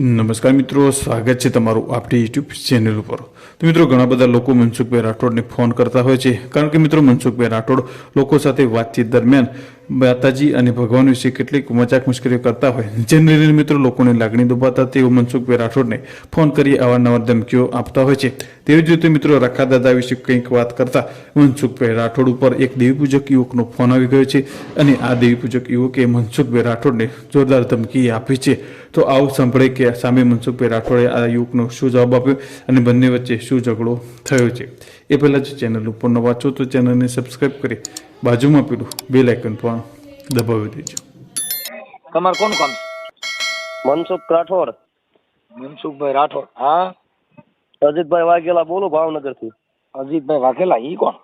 નમસ્કાર મિત્રો, સ્વાગત છે તમારું આપણી યુટ્યુબ ચેનલ ઉપર. તો મિત્રો, ઘણા બધા લોકો મનસુખભાઈ રાઠોડને ફોન કરતા હોય છે. કારણ કે મિત્રો, મનસુખભાઈ રાઠોડ લોકો સાથે વાતચીત દરમિયાન માતાજી અને ભગવાન વિશે કેટલીક મજાક મુશ્કેલીઓ કરતા હોય. જનરલી મિત્રો લોકોની લાગણી દુભાતા તેઓ મનસુખભાઈ રાઠોડને ફોન કરી અવારનવાર ધમકીઓ આપતા હોય છે. તેવી જ રીતે મિત્રો રખા દાદા વિશે કંઈક વાત કરતા મનસુખભાઈ રાઠોડ ઉપર એક દેવી પૂજક યુવકનો ફોન આવી ગયો છે અને આ દેવી પૂજક યુવકે મનસુખભાઈ રાઠોડને જોરદાર ધમકી આપી છે. તો આવું સાંભળે કે સામે મનસુખભાઈ રાઠોડે આ યુવકનો શું જવાબ આપ્યો અને બંને વચ્ચે શું ઝઘડો થયો છે. એ પહેલાં જો ચેનલ ઉપર નવા છો તો ચેનલને સબસ્ક્રાઈબ કરી બાજુમાં પેલું બેલ આઇકન પણ દબાવી દેજો. તમારે કોણ કોણ મનસુખ રાઠોડ. મનસુખભાઈ રાઠોડ હા? અજીતભાઈ વાઘેલા બોલું ભાવનગરથી. અજીતભાઈ વાઘેલા ઈ કોણ?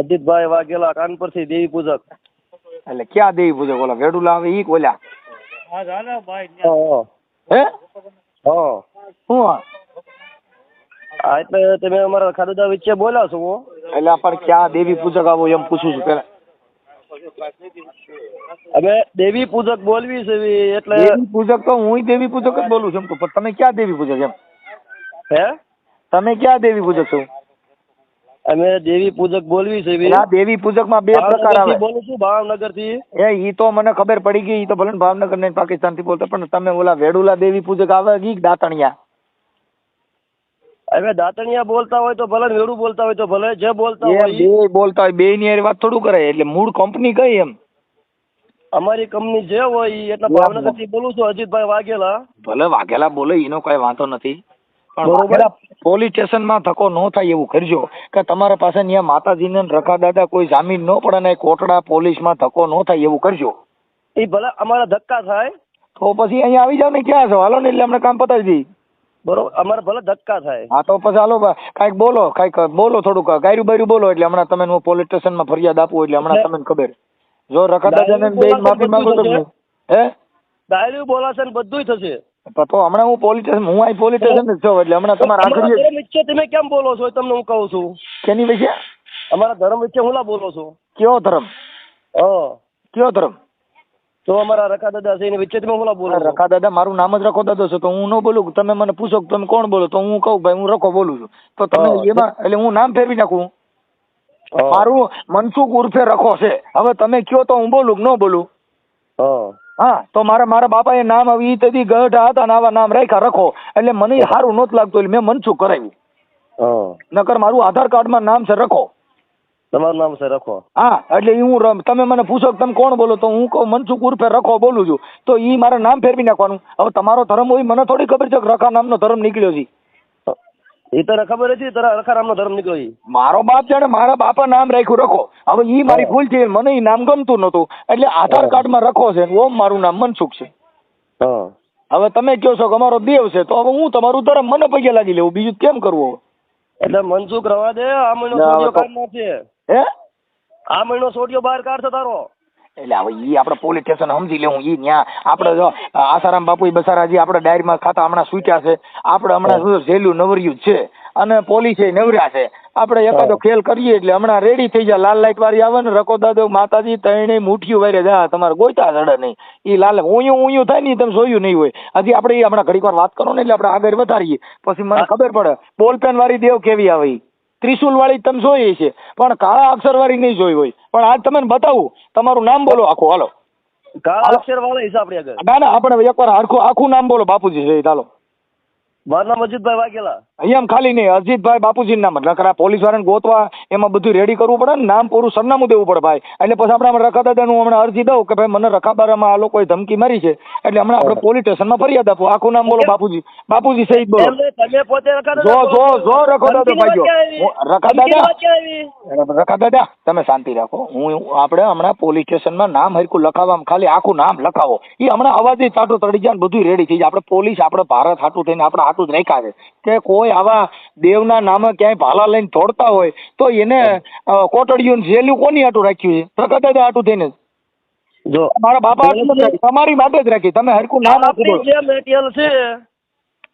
અજીતભાઈ વાઘેલા કાનપુરથી દેવી પૂજક. એટલે ક્યાં દેવી પૂજક? ઓલા વેડુલા આવે ઈ કોલ્યા? હા હે. હા? શું? હા એટલે તમે અમારા ખાડુદા વચ્ચે બોલો છો એટલે પણ ક્યાં દેવી પૂજક આવો એમ પૂછું છું પેલા. અમે દેવી પૂજક બોલવી છે એટલે દેવી પૂજક તો હું દેવી પૂજક જ બોલું છું પણ તમે ક્યાં દેવી પૂજક એમ? હે? તમે ક્યાં દેવી પૂજક છો? અમે દેવી પૂજક બોલવી છે આ દેવી પૂજકમાં બે પ્રકાર આવે. બોલું છું ભાવનગરથી એ ઈ તો મને ખબર પડી ગઈ ઈ તો ભલે ભાવનગર ને પાકિસ્તાનથી બોલતા પણ તમે ઓલા વેડુલા દેવી પૂજક આવે ગી દાતણિયા. અમે દાંતણિયા બોલતા હોય તો ભલે વેડું બોલતા હોય તો ભલે જે બોલતા હોય બે બોલતા હોય બે ની વાત થોડું કરે એટલે મૂળ કંપની કઈ એમ? અમારી કંપની જે હોય એટલે ભાવનગરથી બોલું છું અજીતભાઈ વાઘેલા. ભલે વાઘેલા બોલે એનો કઈ વાંધો નથી. પણ પોલીસ સ્ટેશન પોલીસ સ્ટેશનમાં ધક્કો ન થાય એવું કરજો કે તમારા પાસે ત્યાં માતાજીને ને રખા દાદા કોઈ જામીન ન પડે ને કોટડા પોલીસમાં ધક્કો ન થાય એવું કરજો. એ ભલે અમારા ધક્કા થાય. તો પછી અહીંયા આવી જાવ ને ક્યાં છો? હાલો ને એટલે અમને કામ પતાવી દઈ બરોબર? અમારે ભલે ધક્કા થાય. હા તો પછી હાલો બા, કાંઈક બોલો કાંઈક બોલો થોડુંક. ગાયરું બાયરું બોલો એટલે હમણાં તમે હું પોલીસ સ્ટેશનમાં ફરિયાદ આપું એટલે હમણાં તમને ખબર. જો રખા દાદાને બેન માફી માંગો તો હે. ડાયરી બોલાશે ને બધુંય થશે. તો હમણાં હું પોલીસ સ્ટેશન હું અહીં પોલીસ સ્ટેશન જ છું એટલે હમણાં તમારા આખરી વિશે તમે કેમ બોલો છો તમને હું કહું છું. કેની વિશે? અમારા ધર્મ વિશે હું બોલો છો છો? કયો ધર્મ? હ. કયો ધર્મ? તો અમારા રખા દાદા છે એની વચ્ચે તમે બોલો? રખા દાદા મારું નામ જ રખો દાદો છે તો હું ન બોલું? તમે મને પૂછો કે તમે કોણ બોલો? તો હું કહું ભાઈ હું રખો બોલું છું. તો તમે એમાં એટલે હું નામ ફેરવી નાખું? મારું મનસુખ ઉર્ફે રખો છે. હવે તમે કયો તો હું બોલું ન બોલું? હા. તો મારા મારા બાપાએ નામ આવી તેથી ગઢ હતા ને આવા નામ રાખ્યા રખો. એટલે મને સારું નહોતું લાગતું એટલે મેં મનસુખ કરાવ્યું. નકર મારું આધાર કાર્ડમાં નામ છે રખો. તમારું નામ છે રખો. હા એટલે ઈ હું તમે મને પૂછો કે તમે કોણ બોલો તો હું કહું મનસુખ ઉર્ફે રખો બોલું છું. તો ઈ મારે નામ ફેરવી નાખવાનું. હવે તમારો ધર્મ હોય મને થોડી ખબર છે કે રખા નામનો ધર્મ નીકળ્યો છે. એ તને ખબર હતી તારા રખા નામનો ધર્મ નીકળ્યો ઈ. મારો બાપ જાણે મારા બાપા નામ રાખ્યું રખો. હવે ઈ મારી ભૂલ છે મને ઈ નામ ગમતું નહોતું. એટલે આધાર કાર્ડમાં રખો છે ઓમ મારું નામ મનસુખ છે. હવે તમે કહો છો કે અમારો દેવ છે તો હવે હું તમારું ધર્મ મને પગે લાગી લેવું બીજું કેમ કરવું એટલે મનસુખ રવા દે આ મહિનો ના, હવે હે? આ મહિનો સોડિયો બહાર કાઢશે તારો. એટલે હવે ઈ આપણે પોલીસ સ્ટેશન સમજી લેવું ઈ ન્યા આપણે જો આસારામ બાપુ બસારાજી આપણે ડાયરીમાં ખાતા હમણાં સૂટ્યા છે. આપણે હમણાં જેલું નવર્યું છે. અને પોલીસે નવર્યા છે. આપણે એકાદો ખેલ કરીએ એટલે હમણાં રેડી થઈ જાય લાલ લાઈટ વાળી આવે ને રકો દાદો માતાજી ત્રણેય મુઠ્ઠીઓ વારે જા તમારે ગોતા ચડે નહીં. ઈ લાલ ઊંયું ઊંયું થાય ને ઈ તમે જોયું નહીં હોય. હજી આપણે એ હમણાં ઘડીક વાર વાત કરો ને એટલે આપણે આગળ વધારીએ. પછી મને ખબર પડે બોલપેન વાળી દેવ કેવી આવે ઈ ત્રિશુલ વાળી તમે જોઈ છે પણ કાળા અક્ષર વાળી નહીં જોઈ હોય. પણ આજ તમને બતાવું. તમારું નામ બોલો આખું. હાલો. કાળા અક્ષર વાળા હિસાબ ના ના આપણે એકવાર આખું આખું નામ બોલો બાપુજી. છે ચાલો મારું નામ અજીતભાઈ વાઘેલા. અહીંયા ખાલી નહીં અજીતભાઈ બાપુજી નામ નકરા પોલીસ વાળાને ગોતવા એમાં બધું રેડી કરવું પડે ને નામ પૂરું સરનામું દેવું પડે ભાઈ. એટલે પછી આપણે રખા દાદાનું હમણાં અરજી દઉં કે ભાઈ મને રખાબારામાં આ લોકોએ ધમકી મારી છે. એટલે હમણાં આપણે પોલીસ સ્ટેશનમાં ફરિયાદ આપો. આખું નામ બોલો બાપુજી. બાપુજી સહિત બોલો. જો જો જો રખો દાદા ભાઈ જો. રખા દાદા? રખા દાદા તમે શાંતિ રાખો. હું આપણે હમણાં પોલીસ સ્ટેશનમાં નામ હરકું લખાવવા ખાલી આખું નામ લખાવો. એ હમણાં અવાજે ચાટો તડી જાય બધું રેડી થઈ જાય. આપણે પોલીસ આપણે ભારત હાટું થઈને આપણે જ રાખ્યા છે. કે કોઈ આવા દેવના નામે ક્યાંય ભાલા લઈને દોડતા હોય તો એને કોટડીયું જેલ્યું કોની હાટું રાખ્યું છે? પ્રગટ દાદા હાટું થઈને જો. મારા બાપા તમારી માટે જ રાખી. તમે હરકું નામ આપી. જે મટીરિયલ છે.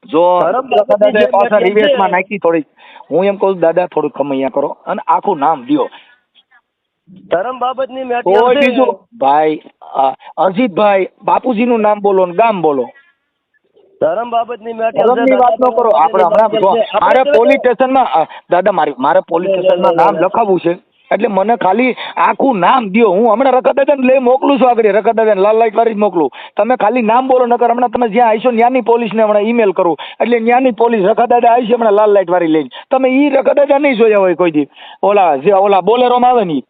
જો પાછા રિવેશમાં નાખી થોડીક. હું એમ કહું દાદા થોડુંક કમૈયા કરો અને આખું નામ દિયો ધર્મ બાબતની કોઈ છે. ભાઈ અરજીતભાઈ બાપુજીનું નામ બોલો ને ગામ બોલો. ધરમ બાબતની ધર્મની વાત ન કરો. આપણે હમણાં મારે પોલીસ સ્ટેશનમાં દાદા મારી મારે પોલીસ સ્ટેશનમાં નામ લખાવવું છે. એટલે મને ખાલી આખું નામ દો હું હમણાં રખા દાદાને લઈ મોકલું છું આગળ. રખા દાદાને લાલ લાઈટ વાળી જ મોકલું. તમે ખાલી નામ બોલો નકર હમણાં તમે જ્યાં આવીશો ત્યાંની પોલીસને હમણાં ઈમેલ કરું. એટલે ત્યાંની પોલીસ રખા દાદા આવી છે હમણાં લાલ લાઈટ વાળી લઈને. તમે ઈ રખા દાદા નહીં જોયા હોય કોઈ દી. ઓલા જે ઓલા બોલેરોમાં આવે ને.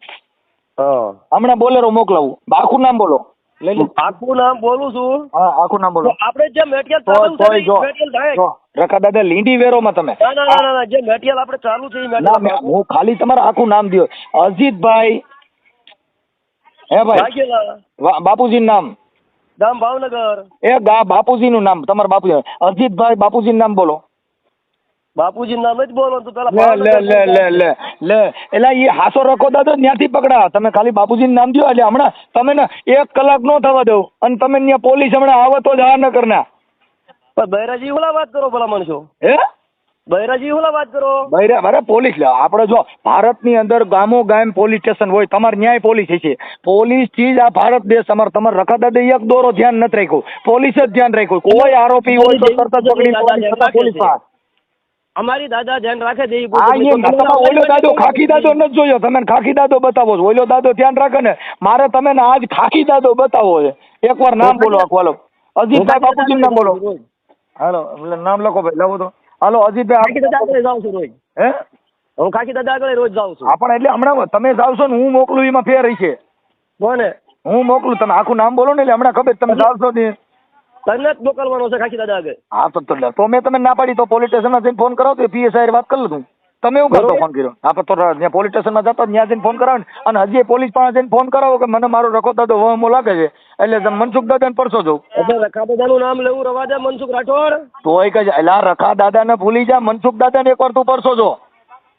હમણાં બોલેરો મોકલાવું. આખું નામ બોલો. આખું નામ બોલું છું? હા આખું નામ બોલો. આપણે જે મટીરિયલ ચાલુ છે જો એ મટીરિયલ થાય જો રખા દાદા લીંડી વેરોમાં તમે. ના ના ના, ના ના જે મટીરિયલ આપણે ચાલુ છે એ ના હું ખાલી તમારું આખું નામ દો અજીતભાઈ. હે ભાઈ? બાપુજી નામ. ગામ ભાવનગર. એ ગા બાપુજીનું નામ તમારા બાપુજી. અજીતભાઈ બાપુજી નામ બોલો. બાપુજી નામ જ બોલો તો પેલા લે લે લે લે લે એટલે ઈ હાસો રખો દાદો ત્યાંથી પકડા તમે ખાલી બાપુજી નામ દો એટલે હમણાં તમે ને એક કલાક નો થવા દો અને તમે ત્યાં પોલીસ હમણાં આવે તો જ આ ન કરના પણ બૈરાજી ઓલા વાત કરો ભલા માણસો હે? બૈરાજી ઓલા વાત કરો. બૈરા અરે પોલીસ લે. આપણે જો ભારતની અંદર ગામો ગામ પોલીસ સ્ટેશન હોય તમારે ન્યાય પોલીસ છે પોલીસથી જ આ ભારત દેશ અમાર તમારે રખા દાદા એક દોરો ધ્યાન નથી રાખ્યું. પોલીસ જ ધ્યાન રાખ્યું. કોઈ આરોપી હોય તો તરત જ પકડી પોલીસ પાસે. અમારી દાદા ધ્યાન રાખે છે ઓલો દાદો ખાખી દાદો ન જોયો. તમે ખાખી દાદો બતાવો છો. ઓલો દાદો ધ્યાન રાખે ને. મારે તમે ને આજ ખાખી દાદો બતાવો છે. એકવાર નામ બોલો હાલો અજીતભાઈ બાપુજી નામ બોલો. હાલો એટલે નામ લખો ભાઈ લખો તો. હાલો ખાખી દાદા અજીતભાઈ આગળ જાઉં છું રોજ. હે? હું ખાખી દાદા આગળ રોજ જાઉં છું. આપણે પણ એટલે હમણાં તમે જાવશો ને હું મોકલું એમાં ફેર છે કોને? હું મોકલું તમે આખું નામ બોલો ને એટલે હમણાં ખબર તમે જાવશો ને. તને જ મોકલવાનો છે ખાખી દાદા આગળ. હા તો તો તો મેં તમે ના પાડી તો પોલીસ સ્ટેશનમાં જઈને ફોન કરાવો તો પીએસઆઈ વાત કરી લઉં તમે એવું કરતો ફોન કર્યો? હા તો ત્યાં પોલીસ સ્ટેશનમાં જતા ત્યાં જઈને ફોન કરાવો ને. અને હજી પોલીસ પાસે જઈને ફોન કરાવો કે મને મારો રખો દાદો વહમો લાગે છે. એટલે મનસુખ દાદા ને પરસો જવું એટલે રખા દાદાનું નામ લેવું રવા દે મનસુખ રાઠોડ. તોય કે એલા રખા દાદાને ભૂલી જા મનસુખ દાદાને એકવાર તું પરસો જો.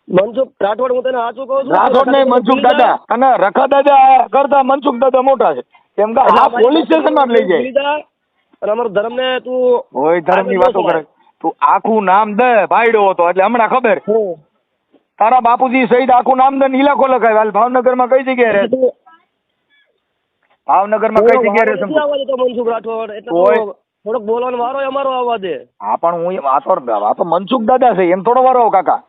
મનસુખ રાઠોડ હું તને સાચું કહું છું? રાઠોડ નહીં મનસુખ દાદા. અને રખા દાદા કરતા મનસુખ દાદા મોટા છે. કેમ કે આ પોલીસ સ્ટેશનમાં લઈ જાય. અને અમારો ધર્મ ને તું હોય ધર્મની વાતો કરે. તું આખું નામ દે ભાઈડો હતો એટલે હમણાં ખબર. તારા બાપુજી સહિત આખું નામ દે ને ઇલાકો લખાય. હાલ ભાવનગરમાં કઈ જગ્યાએ રહે ભાવનગરમાં કઈ જગ્યાએ આવવા મનસુખ રાઠોડ. એટલે થોડોક બોલવાનો વારો અમારો આવવા દે હા પણ હું વાતો આ તો આ તો મનસુખ દાદા છે એમ થોડો વારો કાકા.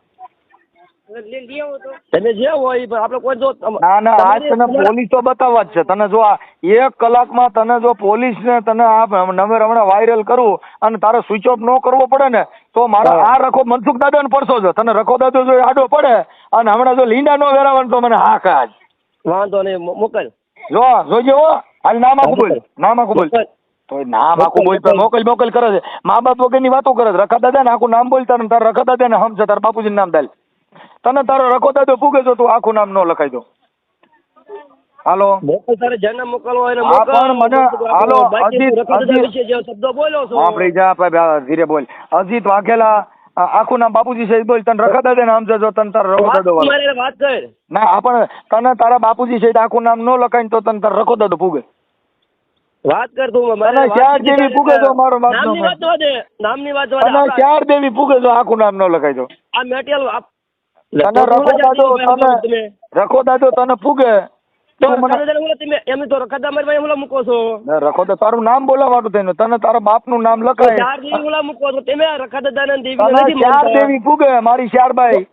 તમે જે હોય આપણે કોઈ જો ના ના આજ તને પોલીસ તો બતાવવા જ છે. તને જો આ એક કલાકમાં તને જો પોલીસ ને તને આ નવેર હમણાં વાયરલ કરવું અને તારે સ્વિચ ઓફ ન કરવો પડે ને તો મારા આ રખો મનસુખ દાદા ને પડશો છે તને રખો દાદો જો આડો પડે અને હમણાં જો લીંડા નો વેરાવાનું તો મને હા કાજ વાંધો નહીં મોકલ. જો જોજો હો. હાલ નામ આખું બોલ. નામ આખું બોલ. તો નામ આખું બોલ તો મોકલ મોકલ કરે છે. મા બાપ વગરની વાતો કરે છે. રખા દાદા ને આખું નામ બોલતા તારે તારા રખા દાદા ને હમ છે તારા બાપુજી નામ દાલ. તને તારો રખો તો પૂગે તો તું આખું નામ ન લખાઈ દો. હાલો. મોકલ તારે જેને મોકલવો હોય મોકલ. પણ મને- હાલો, અજીત- વિશે જે શબ્દો બોલ્યો છો. વાપરી જા ભાઈ, ધીરે બોલ. અજીત વાઘેલા આખું નામ બાપુજી છે બોલ. તને રખા દાદા નામ જજો તને તારા રખો દાદો વાત કર. ના આ પણ તને તારા બાપુજી છે આખું નામ ન લખાય તો તને તારા રખો દાદો પૂગે. વાત કર તું વાત ચાર દેવી પૂગે તો મારો નામની વાત નામની વાત આપણા- ચાર દેવી પૂગે તો આખું નામ ન લખાય તો. આ મેટેરિયલ રખો દાદો તને તમે એમ તો રખા દાદા મારી મૂકો છો. ના, તારું નામ બોલાવવાનું થઈને તને તારા બાપનું નામ લખાય. ચાર દેવી હું મૂકો છો તમે આ રખા દાદાને ને દેવીને તને નથી ચાર દેવી પૂગે મારી શારબાઈ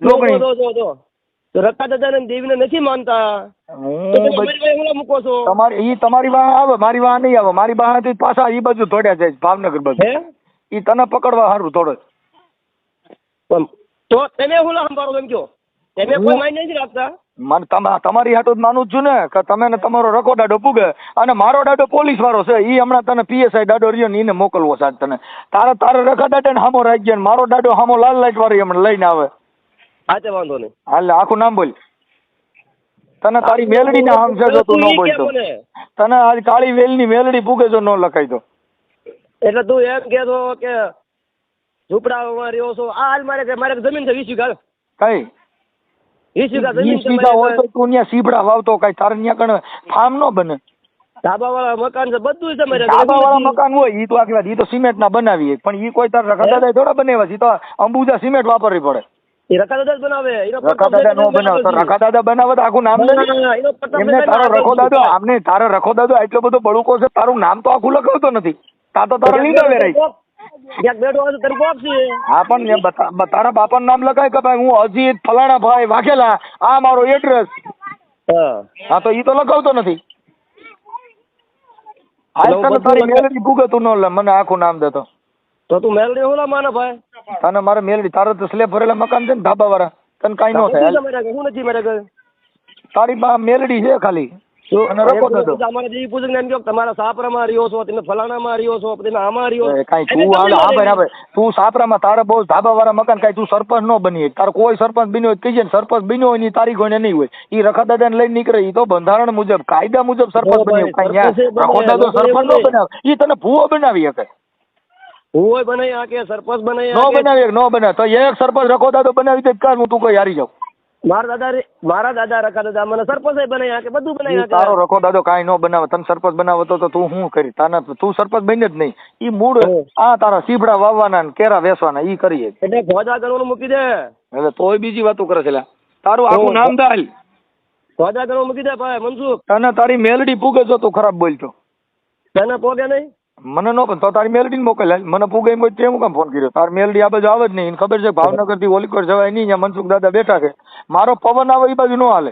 ને દેવીને નથી માનતા. છો. તમારી ઈ તમારી વાહ આવે મારી વાહ નહીં આવે. મારી વાહ પાછા ઈ બાજુ દોડ્યા જાય ભાવનગર બાજુ. ઈ તને પકડવા સારું થોડો તો તમે હું સંભાળો એમ કયો તમે કોઈ માઇન્ડ નથી રાખતા. મને તમારી હાટું માનું જ છું ને કે તમે ને તમારો રકો દાડો પૂગે અને મારો દાડો પોલીસ વાળો છે એ હમણાં તને પીએસઆઈ દાડો રહ્યો ને એને મોકલવો સાહેબ તને. તારે તારે રખા દાડા ને હામો રાખી ગયા ને મારો દાડો હામો લાલ લાઈટ વાળી હમણાં લઈને આવે. હા તે વાંધો નહીં. હાલ આખું નામ બોલ. તને તારી મેલડી ને છે જો તું ન બોલતો. તને આજ કાળી વેલની મેલડી પૂગે જો ન લખાઈ દો એટલે તું એમ કે કે ઝૂંપડામાં રહ્યો છો. આ હાલ મારે મારે જમીન છે વીસ વીઘા. કઈ? વીસ વીઘા જમીન વીસ વીઘા હોય તો તું ત્યાં સીપડા વાવતો કઈ. તારે ત્યાં કણ ફાર્મ નો બને. ધાબાવાળા મકાન છે બધું છે મારે ધાબા વાળા મકાન હોય ઈ તો આખી વાત ઈ તો સિમેન્ટ ના બનાવી પણ ઈ કોઈ તાર રખા દાદા થોડા બનાવ્યા છે તો અંબુજા સિમેન્ટ વાપરવી પડે. એ રખા બનાવે. એનો રખા નો બનાવે. તો બનાવે તો આખું નામ એમને તારો રખો. દાદો આમને તારો રખો દાદો એટલો બધો બળુકો છે તારું નામ તો આખું લખાવતો નથી. તા તો તારો લીંડો વેરાય ક્યાંક બેઠો હા પણ બતા- તારા બાપાનું નામ લખાય કે ભાઈ હું અજીત ફલાણા ભાઈ વાઘેલા. આ મારો એડ્રેસ હા. હા તો ઈ તો લખાવતો નથી. હાલ તને તારી બધું ભૂગે તું ન લે મને આખું નામ દેતો તો. તો મેલડી હોલા માને ભાઈ? તને મારે મેલડી તારે તો સ્લેબ ભરેલા મકાન છે ને ધાબા વાળા તને કાંઈ ન થાય નથી મારા તારી બા મેલડી છે ખાલી. તો અમારા જેવી પૂછે એમ કહો તમારા સાપરામાં રહ્યો છો તમે ફલાણામાં રહ્યો છો તમે આમાં રહ્યો કાંઈ તું હા સાપરામાં તારે બહુ ધાબાવાળા મકાન કાંઈ તું સરપંચ ન બની તારે કોઈ સરપંચ બન્યો હોય કહીજે ને સરપંચ બન્યો હોયની તારી ગણે નહીં હોય. ઈ રખા દાદાને લઈને નીકળે એ તો બંધારણ મુજબ કાયદા મુજબ સરપંચ બન્યો. કાંઈ સરપંચે ન્યા રખો દાદો બનાવ્યા, સરપંચ ન બનાવે. ઈ તને ભૂવો બનાવી શકે. ભૂવો બનાવી કે સરપંચ બનાવી નો બનાવી નો બનાવે. તો એક સરપંચ રખો દાદો બનાવી દે કાં હું તું કઈ હારી જાઉં. મારા દાદા મારા દાદા રખા દાદા મને સરપંચ બનાવી કે બધું બનાવી તારો રખો દાદો કાંઈ ન બનાવે. તને સરપંચ બનાવતો તો તો શું કરી? તાને તું સરપંચ બને જ નહીં. ઈ મૂળ આ તારા સીભડા વાવવાના ને કેરા વેસવાના ઈ કરીએ એટલે ભોજા ગણવાનું મૂકી દે. એટલે તોય બીજી વાતો કરે છે તારું આખું નામ દાલ ભોજા ગણવાનું મૂકી દે ભાઈ મનસુખ. તને તારી મેલડી પૂગે જો તું ખરાબ બોલતો. તને પોગે નહીં? મને નો પણ તો તારી મેલડી ને મોકલ મને પૂગે એમ તે હું કામ ફોન કર્યો? તાર મેલડી આ બાજુ આવે જ નહીં. ખબર છે ભાવનગરથી ઓલીકોટ જવાય નહીં અહીંયા મનસુખ દાદા બેઠા છે. મારો પવન આવે એ બાજુ નો હાલે.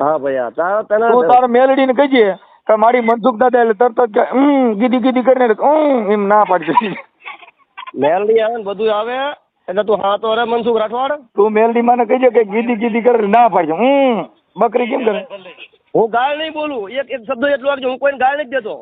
હા ભાઈ તારા તું તને તારા મેલડી ને કહીજે કે મારી મનસુખ દાદા એટલે તરત જ હમ ગીધી ગીધી કરીને હમ એમ ના પાડશે મેલડી આવે ને બધું આવે એટલે તું હા તો અરે મનસુખ રાઠવાડ. તું મેલડી મને કહીજે કે ગીધી ગીધી કરે ના પાડશે હમ બકરી કેમ કરે? હું ગાળ નહીં બોલું. એક એક શબ્દ એટલો હું કોઈને ગાળ નથી દેતો.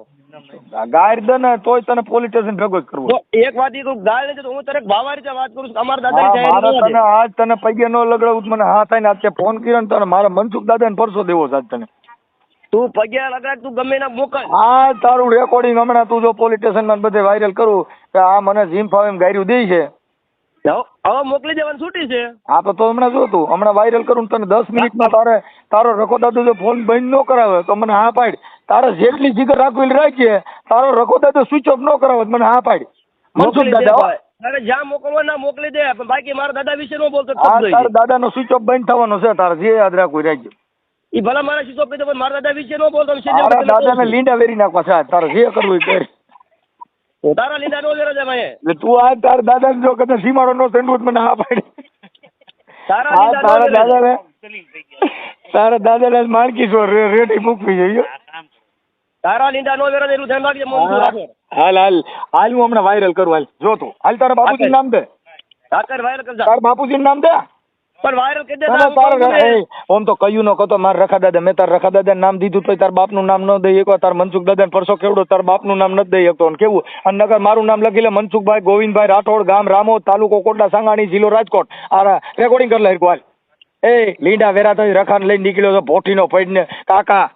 ગાય ને તોય તને પોલીસ સ્ટેશન ભેગો જ કરવો. એક વાત ઈ કહું ગાળ નથી દેતો હું તારે ભાવા રીતે વાત કરું છું. અમારા દાદા તને આજ તને પગે નો લગડાવું મને હા થાય ને આજે ફોન કર્યો ને તને મારા મનસુખ દાદા ને પરસો દેવો છે તને. તું પગે લગાડ તું ગમે ના મોકલ. આ તારું રેકોર્ડિંગ હમણાં તું જો પોલીસ સ્ટેશનમાં બધે વાયરલ કરું કે આ મને જીમ ફાવે એમ ગાયરું દે છે. હવે મોકલી દેવાની છૂટી છે. હા તો હમણાં જો તું હમણાં વાયરલ કરું તને દસ મિનિટમાં તારે તારો રખો દાદુ જો ફોન બંધ ન કરાવે તો મને હા પાડ. તારે જેટલી જીગર રાખવી રાખીએ તારો રખો દાદુ સ્વિચ ઓફ ન કરાવે મને હા પાડ. મનસુખ દાદા. તારે જ્યાં મોકલવા ના મોકલી દે પણ બાકી મારા દાદા વિશે ન બોલતો તારા દાદા નો દાદાનો સ્વિચ ઓફ બંધ થવાનો છે તારે જે યાદ રાખવું એ રાખજે. ઈ ભલા મારા કહી દે પણ મારા દાદા વિશે ન બોલતો દાદા ને લીંડા વેરી નાખવા છે તારે જે કરવું એ લીધા નો છે ભાઈ. એટલે તું આ તારા જો સીમાડો નો સેન્ડવું મને હા પાડી. તારા તારા નો માણકી છો રેટી મૂકવી જોઈએ તારા લીંડા નો છે એટલું ધ્યાન રાખજે રાઠોડ. હાલ હાલ. હાલ હું હમણાં વાયરલ કરું હાલ. જો તું. હાલ તારા બાપુજી નામ દે. તારા બાપુજી નામ દે. પણ વાયરલ કરી દેતા ના, ના, તારું તારા કહું ને. ઓમ તો કયું નો કતો મારા રખા દાદા મેં તાર રખા દાદા નામ દીધું તો બાપ બાપનું નામ ન દઈ એકવાર તાર મનસુખ દાદા પરસો કેવડો બાપ બાપનું નામ ન દઈ શકતો. કેવું? અને નગર મારું નામ લખી લે મનસુખભાઈ ગોવિંદભાઈ રાઠોડ ગામ રામો તાલુકો કોટડા સાંગાણી જિલ્લો રાજકોટ. આ રેકોર્ડિંગ કરી લે હાલ. એ લીંડા વેરા થઈ રખાને લઈને નીકળ્યો તો ભોઠીનો પડીને કાકા.